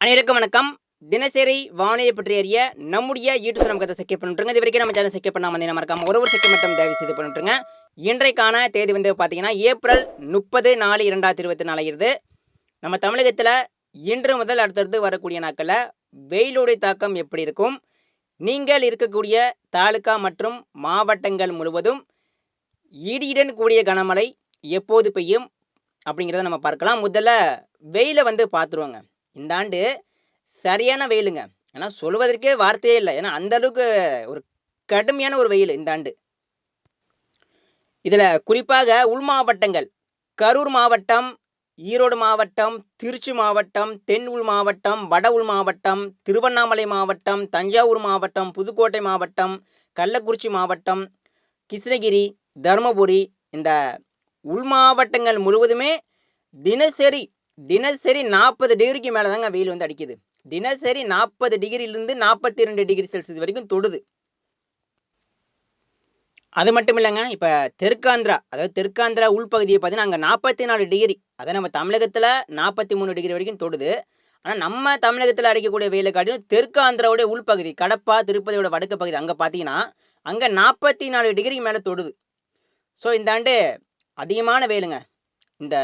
அனைவருக்கும் வணக்கம். தினசரி வானிலை பற்றி அறிய நம்முடைய யூடியூப் நமக்கு அதை செக்கப் பண்ணிட்டுருங்க. இது வரைக்கும் நம்ம சேனல் செக்கப் பண்ணாமல் வந்து மறக்காம ஒரு ஒரு செக்கப் மட்டும் தயவு செய்து பண்ணிட்டுருங்க. இன்றைக்கான தேதி வந்து பார்த்தீங்கன்னா ஏப்ரல் முப்பது நாலு இரண்டாயிரத்தி இருபத்தி நாலு நம்ம தமிழகத்தில் இன்று முதல் அடுத்தடுத்து வரக்கூடிய நாட்களில் வெயிலுடைய தாக்கம் எப்படி இருக்கும்? நீங்கள் இருக்கக்கூடிய தாலுகா மற்றும் மாவட்டங்கள் முழுவதும் இடியுடன் கூடிய கனமழை எப்போது பெய்யும்? அப்படிங்கிறத நம்ம பார்க்கலாம். முதல்ல வெயிலை வந்து பார்த்துருவோங்க. இந்த ஆண்டு சரியான வெயிலுங்க. ஏன்னா சொல்வதற்கே வார்த்தையே இல்லை. ஏன்னா அந்த அளவுக்கு ஒரு கடுமையான ஒரு வெயில் இந்த ஆண்டு. இதில் குறிப்பாக உள் மாவட்டங்கள். கரூர் மாவட்டம் ஈரோடு மாவட்டம் திருச்சி மாவட்டம் தென் உள் மாவட்டம் வட உள் மாவட்டம் திருவண்ணாமலை மாவட்டம் தஞ்சாவூர் மாவட்டம் புதுக்கோட்டை மாவட்டம் கள்ளக்குறிச்சி மாவட்டம் கிருஷ்ணகிரி தருமபுரி இந்த உள் மாவட்டங்கள் முழுவதுமே தினசரி தினசரி நாற்பது டிகிரிக்கு மேலே தாங்க வெயில் வந்து அடிக்குது. தினசரி நாற்பது டிகிரியிலிருந்து நாற்பத்தி ரெண்டு டிகிரி செல்சியஸ் வரைக்கும் தொடுது. அது மட்டும் இல்லைங்க இப்போ தெற்காந்திரா அதாவது தெற்காந்திரா உள்பகுதியை பார்த்தீங்கன்னா அங்கே நாற்பத்தி நாலு டிகிரி. அதை நம்ம தமிழகத்தில் நாற்பத்தி மூணு டிகிரி வரைக்கும் தொடுது. ஆனால் நம்ம தமிழகத்தில் அடிக்கக்கூடிய வெயிலை காட்டிலும் தெற்கு ஆந்திராவுடைய உள்பகுதி கடப்பா திருப்பதியோட வடக்கு பகுதி அங்கே பார்த்தீங்கன்னா அங்கே நாற்பத்தி நாலு டிகிரிக்கு மேலே தொடுது. ஸோ இந்த ஆண்டு அதிகமான வெயிலுங்க. இந்த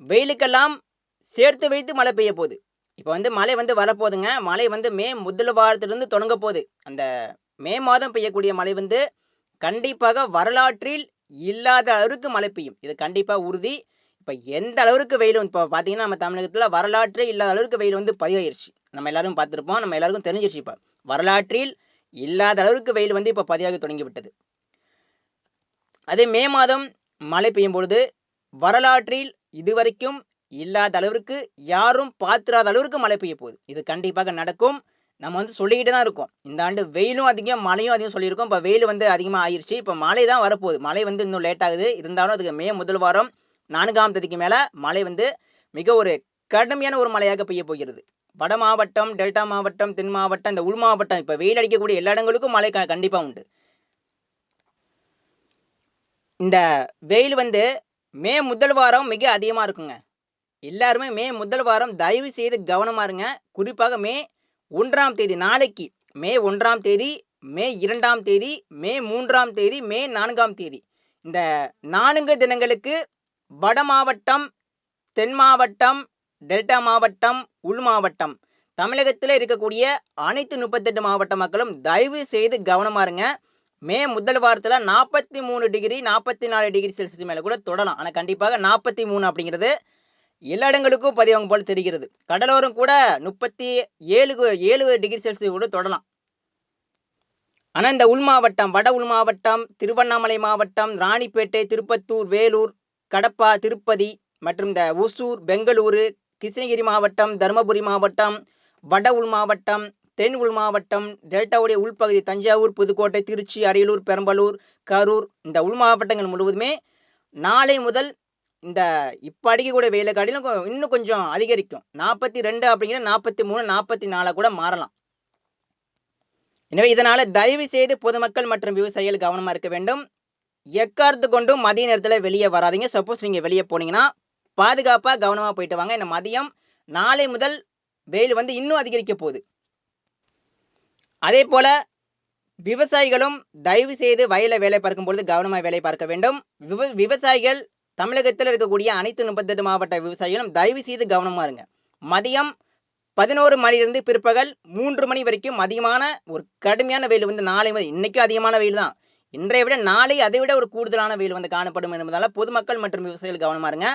வெயிலுக்கெல்லாம் சேர்த்து வைத்து மழை பெய்ய போகுது. இப்போ வந்து மழை வந்து வரப்போகுதுங்க. மழை வந்து மே முதல் வாரத்திலிருந்து தொடங்க போகுது. அந்த மே மாதம் பெய்யக்கூடிய மழை வந்து கண்டிப்பாக வரலாற்றில் இல்லாத அளவுக்கு மழை பெய்யும். இது கண்டிப்பாக உறுதி. இப்போ எந்த அளவுக்கு வெயில் இப்போ பார்த்தீங்கன்னா நம்ம தமிழகத்தில் வரலாற்றே இல்லாத அளவுக்கு வெயில் வந்து பதிவாயிருச்சு. நம்ம எல்லாரும் பார்த்துருப்போம் நம்ம எல்லாருக்கும் தெரிஞ்சிருச்சு இப்போ. வரலாற்றில் இல்லாத அளவுக்கு வெயில் வந்து இப்போ பதிவாக தொடங்கி விட்டது. அதே மே மாதம் மழை பெய்யும் பொழுது வரலாற்றில் இதுவரைக்கும் இல்லாத அளவிற்கு யாரும் பாத்திராத அளவிற்கு மழை பெய்ய போகுது. இது கண்டிப்பாக நடக்கும். நம்ம வந்து சொல்லிக்கிட்டு தான் இருக்கோம். இந்த ஆண்டு வெயிலும் அதிகம் மழையும் அதிகம் சொல்லியிருக்கோம். இப்போ வெயில் வந்து அதிகமாக ஆயிடுச்சு இப்போ மழை தான் வரப்போகுது. மழை வந்து இன்னும் லேட் ஆகுது. இருந்தாலும் அதுக்கு மே முதல் வாரம் நான்காம் தேதிக்கு மேலே மழை வந்து மிக ஒரு கடுமையான ஒரு மழையாக பெய்ய போகிறது. வட மாவட்டம் டெல்டா மாவட்டம் தென் மாவட்டம் இந்த உள் மாவட்டம் இப்போ வெயில் அடிக்கக்கூடிய எல்லா இடங்களுக்கும் மழை க கண்டிப்பாக உண்டு. இந்த வெயில் வந்து மே முதல் வாரம் மிக அதிகமாக இருக்குங்க. எல்லாருமே மே முதல் வாரம் தயவு செய்து கவனமாக இருங்க. குறிப்பாக மே ஒன்றாம் தேதி நாளைக்கு மே ஒன்றாம் தேதி மே இரண்டாம் தேதி மே மூன்றாம் தேதி மே நான்காம் தேதி. இந்த நான்கு தினங்களுக்கு வட மாவட்டம் தென் மாவட்டம் டெல்டா மாவட்டம் உள் மாவட்டம் தமிழகத்தில் இருக்கக்கூடிய அனைத்து முப்பத்தெட்டு மாவட்ட மக்களும் தயவு செய்து கவனமாக இருங்க. மே முதல் வாரத்தில் நாற்பத்தி மூணு டிகிரி நாற்பத்தி நாலு டிகிரி செல்சியஸ் மேலே கூட தொடலாம். ஆனால் கண்டிப்பாக நாற்பத்தி மூணு அப்படிங்கிறது எல்லா இடங்களுக்கும் பதிவாகும் போல் தெரிகிறது. கடலோரம் கூட முப்பத்தி ஏழு ஏழு டிகிரி செல்சியஸ் கூட தொடலாம். ஆனால் இந்த உள் மாவட்டம் வட உள் மாவட்டம் திருவண்ணாமலை மாவட்டம் ராணிப்பேட்டை திருப்பத்தூர் வேலூர் கடப்பா திருப்பதி மற்றும் இந்த ஒசூர் பெங்களூரு கிருஷ்ணகிரி மாவட்டம் தருமபுரி மாவட்டம் வட உள் மாவட்டம் தென் உள் மாவட்டம் டெல்டாவுடைய உள்பகுதி தஞ்சாவூர் புதுக்கோட்டை திருச்சி அரியலூர் பெரம்பலூர் கரூர் இந்த உள் மாவட்டங்கள் முழுவதுமே நாளை முதல் இந்த இப்போ அடிக்கக்கூடிய வெயிலை காட்டிலும் இன்னும் கொஞ்சம் அதிகரிக்கும். நாற்பத்தி ரெண்டு அப்படிங்கிற நாற்பத்தி மூணு நாற்பத்தி நாலாக கூட மாறலாம். எனவே இதனால தயவு செய்து பொதுமக்கள் மற்றும் விவசாயிகள் கவனமாக இருக்க வேண்டும். எக்காரத்து கொண்டும் மதிய நேரத்தில் வெளியே வராதீங்க. சப்போஸ் நீங்கள் வெளியே போனீங்கன்னா பாதுகாப்பாக கவனமாக போயிட்டு வாங்க. இந்த மதியம் நாளை முதல் வெயில் வந்து இன்னும் அதிகரிக்க போகுது. அதே போல விவசாயிகளும் தயவு செய்து வயலை வேலை பார்க்கும் பொழுது கவனமாக வேலை பார்க்க வேண்டும். விவ விவசாயிகள் தமிழகத்தில் இருக்கக்கூடிய அனைத்து முப்பத்தெட்டு மாவட்ட விவசாயிகளும் தயவு செய்து கவனமாக இருங்க. மதியம் பதினோரு மணிலிருந்து பிற்பகல் மூன்று மணி வரைக்கும் அதிகமான ஒரு கடுமையான வெயில் வந்து நாளை வந்து இன்னைக்கும் அதிகமான வெயில் தான். இன்றைய விட நாளை அதை விட ஒரு கூடுதலான வெயில் வந்து காணப்படும் என்பதால பொதுமக்கள் மற்றும் விவசாயிகள் கவனமாக இருங்க.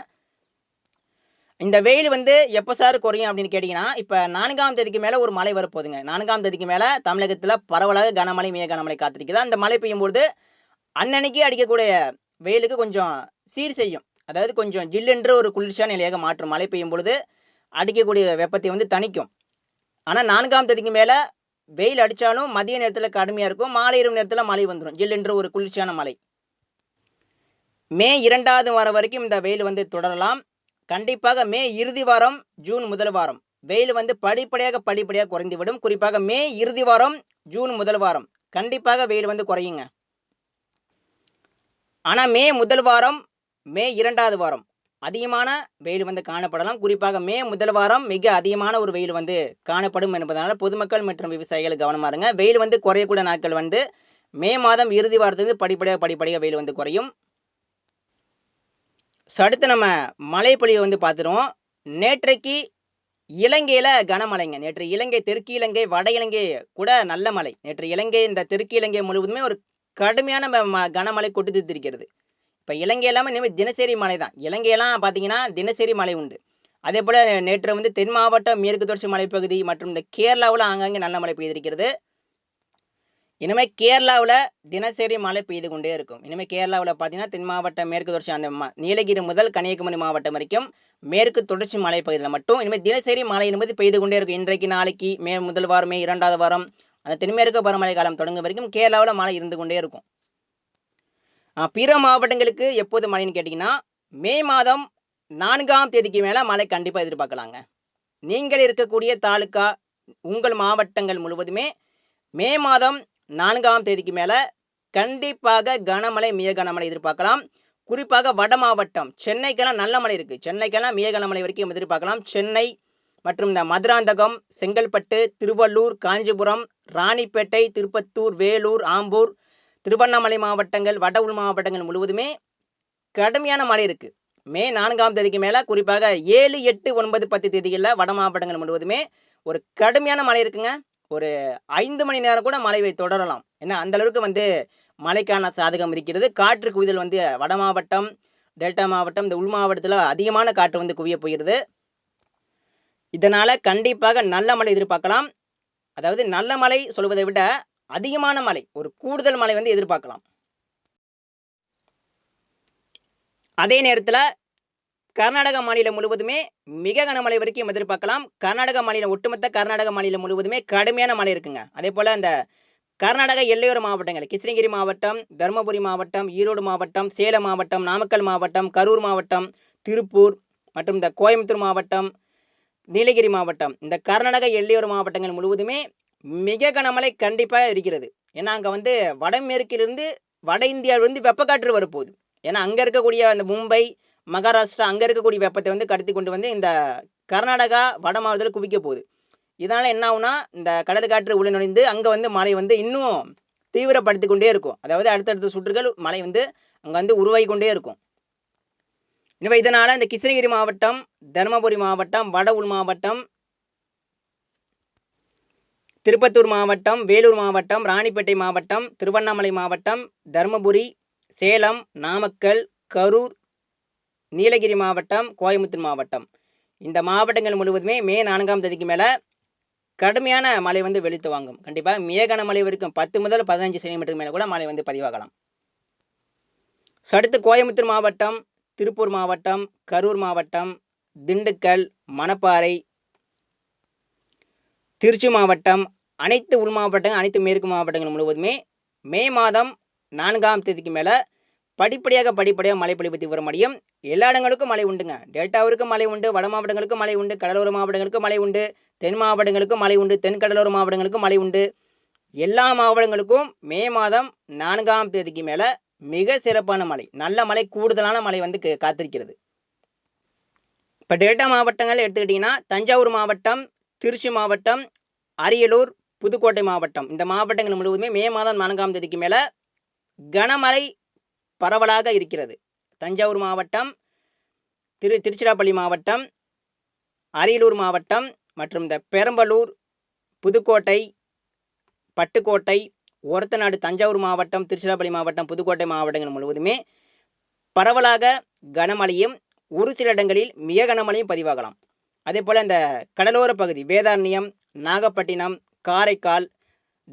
இந்த வெயில் வந்து எப்போ சார் குறையும் அப்படின்னு கேட்டிங்கன்னா இப்போ நான்காம் தேதிக்கு மேலே ஒரு மழை வரப்போகுதுங்க. நான்காம் தேதிக்கு மேலே தமிழகத்தில் பரவலாக கனமழை மிக கனமழை காத்திருக்குது. அந்த மழை பெய்யும்போது அன்னன்னைக்கு அடிக்கக்கூடிய வெயிலுக்கு கொஞ்சம் சீர் செய்யும். அதாவது கொஞ்சம் ஜில்லென்று ஒரு குளிர்ச்சியான நிலையாக மாற்றும். மழை பெய்யும் பொழுது அடிக்கக்கூடிய வெப்பத்தை வந்து தணிக்கும். ஆனால் நான்காம் தேதிக்கு மேலே வெயில் அடித்தாலும் மதிய நேரத்தில் கடுமையாக இருக்கும். மாலை இரவு நேரத்தில் மழை வந்துடும் ஜில்லுன்ற ஒரு குளிர்ச்சியான மழை. மே இரண்டாவது வாரம் வரைக்கும் இந்த வெயில் வந்து தொடரலாம். கண்டிப்பாக மே இறுதி வாரம் ஜூன் முதல் வாரம். வெயில் வந்து படிப்படியாக படிப்படியாக குறைந்துவிடும் குறிப்பாக மே இறுதி வாரம் ஜூன் முதல் வாரம். கண்டிப்பாக வெயில் வந்து குறையுங்க. ஆனால் மே முதல் வாரம் மே இரண்டாவது வாரம் அதிகமான வெயில் வந்து காணப்படலாம். குறிப்பாக மே முதல் வாரம் மிக அதிகமான ஒரு வெயில் வந்து காணப்படும் என்பதனால் பொதுமக்கள் மற்றும் விவசாயிகள் கவனமா இருங்க. வெயில் வந்து குறையக்கூடிய நாட்கள் வந்து மே மாதம் இறுதி வாரத்துக்கு படிப்படியாக படிப்படியாக வெயில் வந்து குறையும். ஸோ அடுத்து நம்ம மழை பொழிவை வந்து பார்த்துருவோம். நேற்றைக்கு இலங்கையில் கனமழைங்க. நேற்று இலங்கை தெற்கு இலங்கை வட இலங்கை கூட நல்ல மழை. நேற்று இலங்கை இந்த தெற்கு இலங்கை முழுவதுமே ஒரு கடுமையான ம- கனமழை கொட்டு தீர்த்திருக்கிறது. இப்போ இலங்கை எல்லாமே இனிமேல் தினசரி மழை தான் இலங்கையெல்லாம் பார்த்தீங்கன்னா தினசரி மழை உண்டு. அதே போல் நேற்று வந்து தென் மாவட்ட மேற்கு தொடர்ச்சி மலைப்பகுதி மற்றும் இந்த கேரளாவில் ஆங்காங்கே நல்ல மழை பெய்திருக்கிறது. இனிமேல் கேரளாவில் தினசரி மழை பெய்து கொண்டே இருக்கும். இனிமேல் கேரளாவில் பார்த்தீங்கன்னா தென் மாவட்ட மேற்கு தொடர்ச்சி அந்த நீலகிரி முதல் கன்னியாகுமரி மாவட்டம் வரைக்கும் மேற்கு தொடர்ச்சி மலைப்பகுதியில் மட்டும் இனிமேல் தினசரி மழை என்பது பெய்து கொண்டே இருக்கும். இன்றைக்கு நாளைக்கு மே முதல் வாரம் மே இரண்டாவது வாரம் அந்த தென்மேற்கு பருவமழை காலம் தொடங்கும் வரைக்கும் கேரளாவில் மழை இருந்து கொண்டே இருக்கும். பிற மாவட்டங்களுக்கு எப்போது மழைன்னு கேட்டிங்கன்னா மே மாதம் நான்காம் தேதிக்கு மேலே மழை கண்டிப்பாக எதிர்பார்க்கலாங்க. நீங்கள் இருக்கக்கூடிய தாலுக்கா உங்கள் மாவட்டங்கள் முழுவதுமே மே மாதம் நான்காம் தேதிக்கு மேலே கண்டிப்பாக கனமழை மிக கனமழை எதிர்பார்க்கலாம். குறிப்பாக வட மாவட்டம் சென்னைக்கெல்லாம் நல்ல மழை இருக்குது சென்னைக்கெல்லாம் மிக கனமழை வரைக்கும் எதிர்பார்க்கலாம். சென்னை மற்றும் இந்த மதுராந்தகம் செங்கல்பட்டு திருவள்ளூர் காஞ்சிபுரம் ராணிப்பேட்டை திருப்பத்தூர் வேலூர் ஆம்பூர் திருவண்ணாமலை மாவட்டங்கள் வட உள் மாவட்டங்கள் முழுவதுமே கடுமையான மழை இருக்கு. மே நான்காம் தேதிக்கு மேல குறிப்பாக ஏழு எட்டு ஒன்பது பத்து தேதிகளில் வட மாவட்டங்கள் முழுவதுமே ஒரு கடுமையான மழை இருக்குங்க. ஒரு ஐந்து மணி நேரம் கூட மழை வை- தொடரலாம். ஏன்னா அந்த அளவுக்கு வந்து மழைக்கான சாதகம் இருக்கிறது. காற்று குவிதல் வந்து வட மாவட்டம் டெல்டா மாவட்டம் இந்த உள் மாவட்டத்தில் அதிகமான காற்று வந்து குவிய போகிறது. இதனால் கண்டிப்பாக நல்ல மழை எதிர்பார்க்கலாம். அதாவது நல்ல மழை சொல்வதை விட அதிகமான மழை ஒரு கூடுதல் மழை வந்து எதிர்பார்க்கலாம். அதே நேரத்தில் கர்நாடக மாநிலம் முழுவதுமே மிக கனமழை வரைக்கும் எதிர்பார்க்கலாம். கர்நாடக மாநிலம் ஒட்டுமொத்த கர்நாடக மாநிலம் முழுவதுமே கடுமையான மழை இருக்குங்க. அதே போல் அந்த கர்நாடக எல்லையோர மாவட்டங்கள் கிருஷ்ணகிரி மாவட்டம் தருமபுரி மாவட்டம் ஈரோடு மாவட்டம் சேலம் மாவட்டம் நாமக்கல் மாவட்டம் கரூர் மாவட்டம் திருப்பூர் மற்றும் இந்த கோயம்புத்தூர் மாவட்டம் நீலகிரி மாவட்டம். இந்த கர்நாடக எல்லையோர மாவட்டங்கள் முழுவதுமே மிக கனமழை கண்டிப்பாக இருக்கிறது. ஏன்னா அங்கே வந்து வடமேற்கிலிருந்து வட இந்தியாவிலிருந்து வெப்பக்காற்று வரப்போகுது. ஏன்னா அங்கே இருக்கக்கூடிய அந்த மும்பை மகாராஷ்டிரா அங்கே இருக்கக்கூடிய வெப்பத்தை வந்து கடத்தி கொண்டு வந்து இந்த கர்நாடகா வட மாவட்டத்தில் குவிக்க போகுது. இதனால் என்ன ஆகுனா இந்த கடல் காற்று உள்ள நுழைந்து அங்கே வந்து மழை வந்து இன்னும் தீவிரப்படுத்தி கொண்டே இருக்கும். அதாவது அடுத்தடுத்த சுற்றுகள் மழை வந்து அங்கே வந்து உருவாகி கொண்டே இருக்கும். எனவே இதனால் இந்த கிருஷ்ணகிரி மாவட்டம் தருமபுரி மாவட்டம் வட மாவட்டம் திருப்பத்தூர் மாவட்டம் வேலூர் மாவட்டம் ராணிப்பேட்டை மாவட்டம் திருவண்ணாமலை மாவட்டம் தருமபுரி சேலம் நாமக்கல் கரூர் நீலகிரி மாவட்டம் கோயம்புத்தூர் மாவட்டம். இந்த மாவட்டங்கள் முழுவதுமே மே நான்காம் தேதிக்கு மேலே கடுமையான மழை வந்து வெளுத்து வாங்கும். கண்டிப்பாக மேகன மழை வரைக்கும் பத்து முதல் பதினஞ்சு சென்டிமீட்டருக்கு மேலே கூட மழை வந்து பதிவாகலாம். ஸோ அடுத்து கோயம்புத்தூர் மாவட்டம் திருப்பூர் மாவட்டம் கரூர் மாவட்டம் திண்டுக்கல் மணப்பாறை திருச்சி மாவட்டம் அனைத்து உள் மாவட்டங்கள் அனைத்து மேற்கு மாவட்டங்கள் முழுவதுமே மே மாதம் நான்காம் தேதிக்கு மேலே படிப்படியாக படிப்படியாக மழை பொழிவு தீவிரம் அடையும். எல்லா இடங்களுக்கும் மழை உண்டுங்க. டெல்டாவிற்கும் மழை உண்டு வட மாவட்டங்களுக்கும் மழை உண்டு கடலோர மாவட்டங்களுக்கும் மழை உண்டு தென் மாவட்டங்களுக்கும் மழை உண்டு தென் கடலோர மாவட்டங்களுக்கும் மழை உண்டு. எல்லா மாவட்டங்களுக்கும் மே மாதம் நான்காம் தேதிக்கு மேலே மிக சிறப்பான மழை நல்ல மழை கூடுதலான மழை வந்து காத்திருக்கிறது. இப்போ டெல்டா மாவட்டங்கள் எடுத்துக்கிட்டிங்கன்னா தஞ்சாவூர் மாவட்டம் திருச்சி மாவட்டம் அரியலூர் புதுக்கோட்டை மாவட்டம். இந்த மாவட்டங்கள் முழுவதுமே மே மாதம் நான்காம் தேதிக்கு மேலே கனமழை பரவலாக இருக்கிறது. தஞ்சாவூர் மாவட்டம் திரு திருச்சிராப்பள்ளி மாவட்டம் அரியலூர் மாவட்டம் மற்றும் இந்த பெரம்பலூர் புதுக்கோட்டை பட்டுக்கோட்டை ஒரத்தநாடு தஞ்சாவூர் மாவட்டம் திருச்சிராப்பள்ளி மாவட்டம் புதுக்கோட்டை மாவட்டங்கள் முழுவதுமே பரவலாக கனமழையும் ஒரு சில இடங்களில் மிக கனமழையும் பதிவாகலாம். அதே போல் இந்த கடலோர பகுதி வேதாரண்யம் நாகப்பட்டினம் காரைக்கால்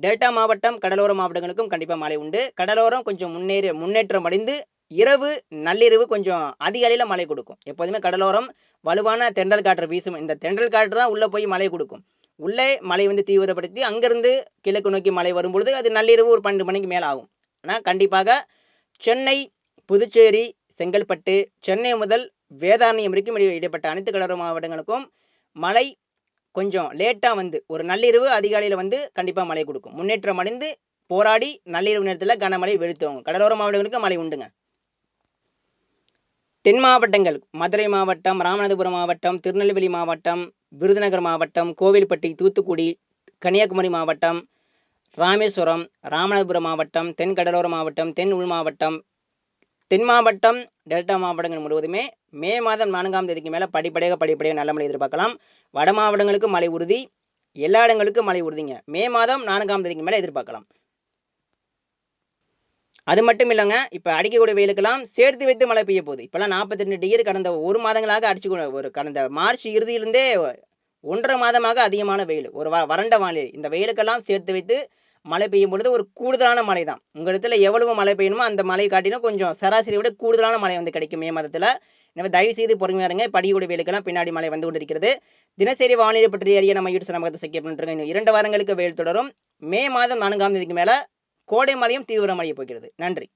டெல்டா மாவட்டம் கடலோர மாவட்டங்களுக்கும் கண்டிப்பாக மழை உண்டு. கடலோரம் கொஞ்சம் முன்னேறி முன்னேற்றம் அடைந்து இரவு நள்ளிரவு கொஞ்சம் அதிகாலையில் மழை கொடுக்கும். எப்போதுமே கடலோரம் வலுவான தென்றல் காற்று வீசும். இந்த தென்றல் காற்று தான் உள்ளே போய் மழை கொடுக்கும். உள்ளே மழை வந்து தீவிரப்படுத்தி அங்கேருந்து கிழக்கு நோக்கி மழை வரும்பொழுது அது நள்ளிரவு ஒரு பன்னெண்டு மணிக்கு மேலே ஆகும் ஆனால் கண்டிப்பாக சென்னை புதுச்சேரி செங்கல்பட்டு சென்னை முதல் வேதாரண்யம் வரைக்கும் இடைப்பட்ட அனைத்து கடலோர மாவட்டங்களுக்கும் மழை கொஞ்சம் லேட்டாக வந்து ஒரு நள்ளிரவு அதிகாலையில் வந்து கண்டிப்பாக மழை கொடுக்கும். முன்னேற்றம் அடைந்து போராடி நள்ளிரவு நேரத்தில் கனமழை வெளுத்துவாங்க. கடலோர மாவட்டங்களுக்கு மழை உண்டுங்க. தென் மாவட்டங்கள் மதுரை மாவட்டம் ராமநாதபுரம் மாவட்டம் திருநெல்வேலி மாவட்டம் விருதுநகர் மாவட்டம் கோவில்பட்டி தூத்துக்குடி கன்னியாகுமரி மாவட்டம் ராமேஸ்வரம் ராமநாதபுரம் மாவட்டம் தென் கடலோர மாவட்டம் தென் உள் மாவட்டம் தென் மாவட்டம் டெல்டா மாவட்டங்கள் முழுவதுமே மே மாதம் நான்காம் தேதிக்கு மேலே படிப்படியாக படிப்படியாக நல்ல மழை எதிர்பார்க்கலாம். வட மாவட்டங்களுக்கு மழை உறுதி எல்லா இடங்களுக்கும் மழை உறுதிங்க. மே மாதம் நான்காம் தேதிக்கு மேலே எதிர்பார்க்கலாம். அது மட்டும் இல்லைங்க இப்போ அடிக்கக்கூடிய வெயிலுக்கெல்லாம் சேர்த்து வைத்து மழை பெய்ய போகுது. இப்போல்லாம் நாற்பத்தி ரெண்டு டிகிரி கடந்த ஒரு மாதங்களாக அடிச்சு ஒரு கடந்த மார்ச் இறுதியிலிருந்தே ஒன்றரை மாதமாக அதிகமான வெயில். ஒரு வ வறண்ட வானிலை. இந்த வெயிலுக்கெல்லாம் சேர்த்து வைத்து மழை பெய்யும் பொழுது ஒரு கூடுதலான மழை தான் உங்கள் இடத்துல எவ்வளவு மழை பெய்யணுமோ அந்த மழை காட்டிலும் கொஞ்சம் சராசரி விட கூடுதலான மழை வந்து கிடைக்கும் மே மாதத்தில். எனவே தயவு செய்து பொறுமையாக இருங்க. படிக்கூடிய வெயிலுக்கெல்லாம் பின்னாடி மழை வந்து கொண்டிருக்கிறது. தினசரி வானிலை பற்றி அறிய நம்ம யூடியூப் நமக்கு சக்கிய பண்ணிருக்கோம் இன்னும் இரண்டு வாரங்களுக்கு வெயில் தொடரும். மே மாதம் நான்காம் தேதிக்கு மேலே கோடை மழையும் தீவிர மழையை போகிறது. நன்றி.